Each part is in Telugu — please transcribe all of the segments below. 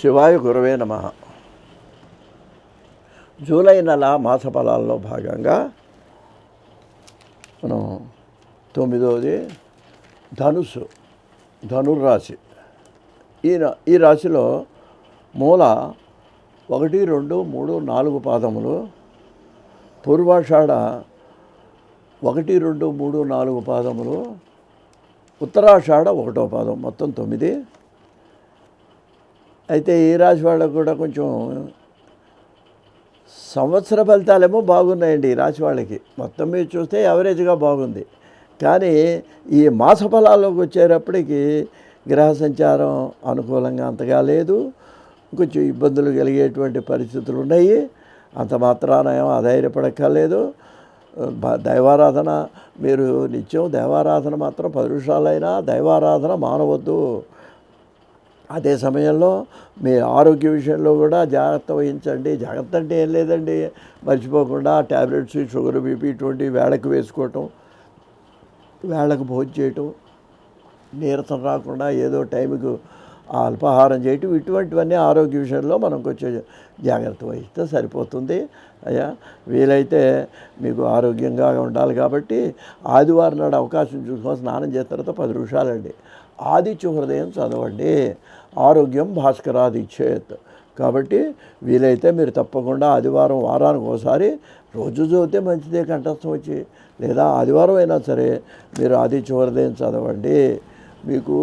శివాయ గురవే నమ. జూలై నెల మాస ఫలాల్లో భాగంగా మనం తొమ్మిదవది ధనుసు ధనుర్రాశి. ఈ రా- ఈ రాశిలో మూల ఒకటి రెండు మూడు నాలుగు పాదములు పూర్వాషాఢ ఒకటి రెండు మూడు నాలుగు పాదములు ఉత్తరాషాఢ ఒకటో పాదం మొత్తం తొమ్మిది అయితే ఈ రాశి వాళ్ళకు కూడా కొంచెం సంవత్సర ఫలితాలేమో బాగున్నాయండి ఈ రాశి వాళ్ళకి. మొత్తం మీద చూస్తే యావరేజ్గా బాగుంది. కానీ ఈ మాస ఫలాల్లోకి వచ్చేటప్పటికి గ్రహ సంచారం అనుకూలంగా అంతగా లేదు. కొంచెం ఇబ్బందులు కలిగేటువంటి పరిస్థితులు ఉన్నాయి. అంత మాత్రాన ఏమో అధైర్యపడక్కర్లేదు. దైవారాధన మీరు నిత్యం దైవారాధన మాత్రం పది నిమిషాలైనా దైవారాధన మానవద్దు. అదే సమయంలో మీ ఆరోగ్య విషయంలో కూడా జాగ్రత్త వహించండి. జాగ్రత్త అంటే ఏం లేదండి. మర్చిపోకుండా ట్యాబ్లెట్స్ షుగర్ బీపీ ఇటువంటి వేళకు వేసుకోవటం వేళకు భోజనం చేయటం నీరసం రాకుండా ఏదో టైంకు అల్పాహారం చేయటం ఇటువంటివన్నీ ఆరోగ్య విషయంలో మనం కొంచెం జాగ్రత్త వహిస్తే సరిపోతుంది. అయ్యా వీలైతే మీకు ఆరోగ్యంగా ఉండాలి కాబట్టి ఆదివారం నాడు అవకాశం చూసుకొని స్నానం చేసిన తర్వాత పది నిమిషాలండి ఆదిత్య హృదయం చదవండి. ఆరోగ్యం భాస్కరాదిచ్చేత్ కాబట్టి వీలైతే మీరు తప్పకుండా ఆదివారం వారానికి ఒకసారి రోజు చదివితే మంచిదే కంఠస్థం వచ్చి. లేదా ఆదివారం అయినా సరే మీరు ఆదిత్య హృదయం చదవండి. మీకు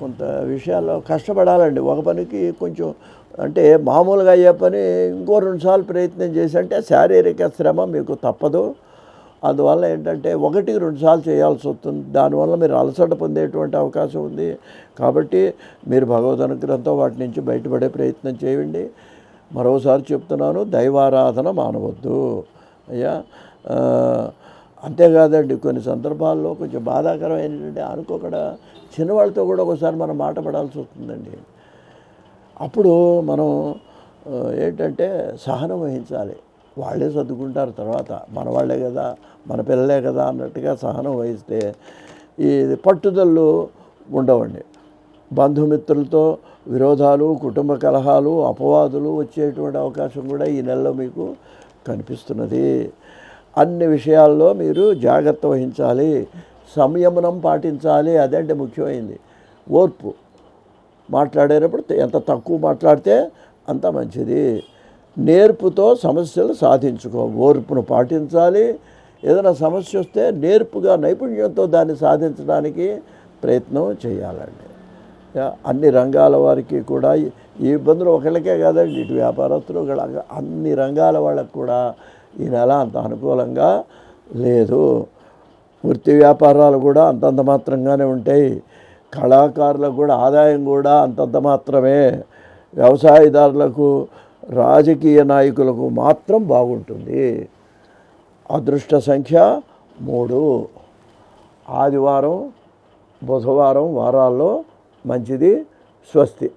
కొంత విషయాల్లో కష్టపడాలండి. ఒక పనికి కొంచెం అంటే మామూలుగా అయ్యే పని ఇంకో రెండుసార్లు ప్రయత్నం చేసి అంటే శారీరక శ్రమ మీకు తప్పదు. అందువల్ల ఏంటంటే ఒకటి రెండుసార్లు చేయాల్సి వస్తుంది. దానివల్ల మీరు అలసట పొందేటువంటి అవకాశం ఉంది. కాబట్టి మీరు భగవద్ అనుగ్రహంతో వాటి నుంచి బయటపడే ప్రయత్నం చేయండి. మరోసారి చెప్తున్నాను దైవారాధన మానవద్దు. అయ్యా అంతేకాదండి కొన్ని సందర్భాల్లో కొంచెం బాధాకరమైనటువంటి అనుకోకుండా చిన్నవాళ్ళతో కూడా ఒకసారి మనం మాట పడాల్సి వస్తుందండి. అప్పుడు మనం ఏంటంటే సహనం వహించాలి. వాళ్ళే సర్దుకుంటారు తర్వాత మన వాళ్ళే కదా మన పిల్లలే కదా అన్నట్టుగా సహనం వహిస్తే ఈ పట్టుదలలు ఉండవండి. బంధుమిత్రులతో విరోధాలు కుటుంబ కలహాలు అపవాదులు వచ్చేటువంటి అవకాశం కూడా ఈ నెలలో మీకు కనిపిస్తున్నది. అన్ని విషయాల్లో మీరు జాగ్రత్త వహించాలి సంయమనం పాటించాలి అదంటే ముఖ్యమైనది ఓర్పు. మాట్లాడేటప్పుడు ఎంత తక్కువ మాట్లాడితే అంత మంచిది. నేర్పుతో సమస్యలు సాధించుకో. ఓర్పును పాటించాలి. ఏదైనా సమస్య వస్తే నేర్పుగా నైపుణ్యంతో దాన్ని సాధించడానికి ప్రయత్నం చేయాలండి. అన్ని రంగాల వారికి కూడా ఈ ఇబ్బందులు ఒకళ్ళకే కాదండి. ఇటు వ్యాపారస్తులు అన్ని రంగాల వాళ్ళకు కూడా ఈ నెల అంత అనుకూలంగా లేదు. వృత్తి వ్యాపారాలు కూడా అంతంత మాత్రంగానే ఉంటాయి. కళాకారులకు కూడా ఆదాయం కూడా అంతంత మాత్రమే. వ్యవసాయదారులకు రాజకీయ నాయకులకు మాత్రం బాగుంటుంది. అదృష్ట సంఖ్య మూడు. ఆదివారం బుధవారం వారాల్లో మంచిది స్వస్తి.